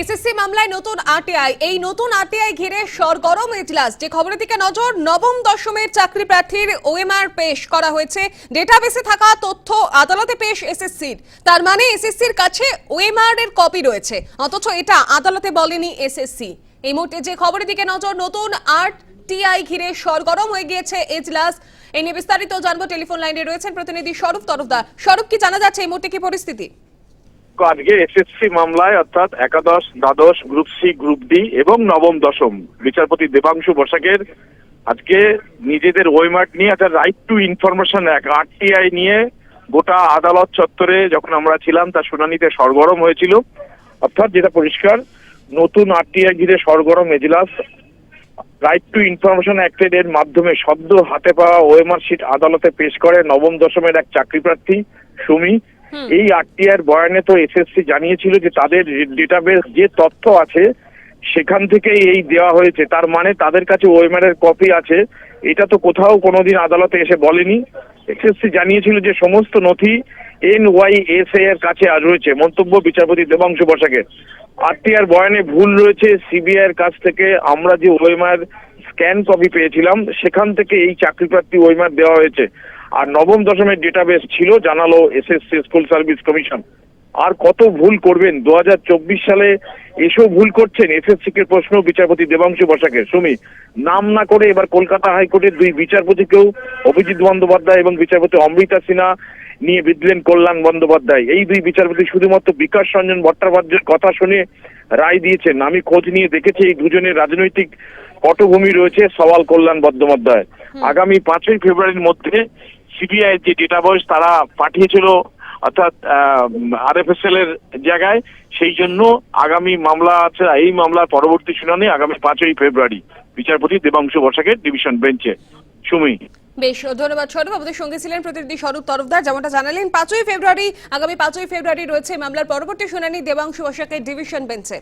SSC মামলায় নতুন RTI. এই নতুন আরটিআই ঘিরে সরগরম এজলাস যে খবরের দিকে নজর, নবম দশমের চাকরি প্রার্থীর ওএমআর পেশ করা হয়েছে। ডেটাবেসে থাকা তথ্য আদালতে পেশ এসএসসির। তার মানে এসএসসির কাছে ওএমআর এর কপি রয়েছে। অথচ এটা আদালতে বলেনি এসএসসি। এই মুহূর্তে যে খবরের দিকে নজর, নতুন আরটিআই ঘিরে সরগরম হয়ে গিয়েছে এজলাস এই নিয়ে বিস্তারিত জানব। টেলিফোন লাইনে রয়েছেন প্রতিনিধি স্বরূপ তরফদার। স্বরূপ, কি জানা যাচ্ছে এই মুহূর্তে কি পরিস্থিতি? আজকে এসএসসি মামলায় অর্থাৎ একাদশ, দ্বাদশ, গ্রুপ সি গ্রুপ ডি এবং নবম, দশম। বিচারপতি দেবাংশু বসাকের আজকে নিজেদের ওয়েমার্ট নিয়ে একটা রাইট টু ইনফরমেশন এক আরটিআই নিয়ে গোটা আদালত চত্বরে যখন আমরা ছিলাম তার শুনানিতে সরগরম হয়েছিল। অর্থাৎ যেটা পরিষ্কার, নতুন আরটিআই ঘিরে সরগরম এজলাস। রাইট টু ইনফরমেশন অ্যাক্টের এর মাধ্যমে সদ্য হাতে পাওয়া ওএমআর শিট আদালতে পেশ করে নবম, দশমের এক চাকরি প্রার্থী সুমি। এই আরটিআর বয়ানে তো এসএসসি জানিয়েছিল যে তাদের ডেটাবেস যে তথ্য আছে, সেখান থেকেই এই দেওয়া হয়েছে। তার মানে তাদের কাছে ওএমআর এর কপি আছে। এটা তো কোথাও কোনোদিন আদালতে এসে বলেনি। এসএসসি জানিয়েছিল যে সমস্ত নথি এন ওয়াই এস এর কাছে রয়েছে। মন্তব্য বিচারপতি দেবাংশু বসাকের আরটিআর বয়ানে ভুল রয়েছে। সিবিআই এর কাছ থেকে আমরা যে ওএমআর স্ক্যান কপি পেয়েছিলাম, সেখান থেকে এই চাকরি প্রার্থী ওএমআর দেওয়া হয়েছে। আর নবম দশমের ডেটাবেস ছিল জানালো এসএসসি স্কুল সার্ভিস কমিশন আর কত ভুল করবেন? দু হাজার চব্বিশ সালে এসেও ভুল করছেন এসএসসি কে প্রশ্ন বিচারপতি দেবাংশু বসাকে। সুমি নাম না করে এবার কলকাতা হাইকোর্টের দুই বিচারপতিকেও অভিজিৎ বন্দ্যোপাধ্যায় এবং বিচারপতি অমৃতা সিনহা নিয়ে বিদলেন কল্যাণ বন্দ্যোপাধ্যায়। এই দুই বিচারপতি শুধুমাত্র বিকাশ রঞ্জন ভট্টাচার্যের কথা শুনে রায় দিয়েছেন। আমি খোঁজ নিয়ে দেখেছি এই দুজনের রাজনৈতিক পটভূমি রয়েছে সওয়াল কল্যাণ বন্দ্যোপাধ্যায়। আগামী পাঁচই ফেব্রুয়ারির মধ্যে সিবিআই যে ডেটাবেস তারা পাঠিয়েছিল, অর্থাৎ আরএফএসএল এর জায়গায়, সেই জন্য আগামী মামলা আছে, এই মামলার পরবর্তী শুনানি আগামী পাঁচই ফেব্রুয়ারি। বিচারপতি দেবাংশু বসাকের ডিভিশন বেঞ্চে। সুমি? বেশ, ধন্যবাদ স্বরূপ আমাদের সঙ্গে ছিলেন প্রতিনিধি স্বরূপ তরফদার, যেমনটা জানালেন, পাঁচই ফেব্রুয়ারি, আগামী পাঁচই ফেব্রুয়ারি রয়েছে মামলার পরবর্তী শুনানি। দেবাংশু বসাকের ডিভিশন বেঞ্চে।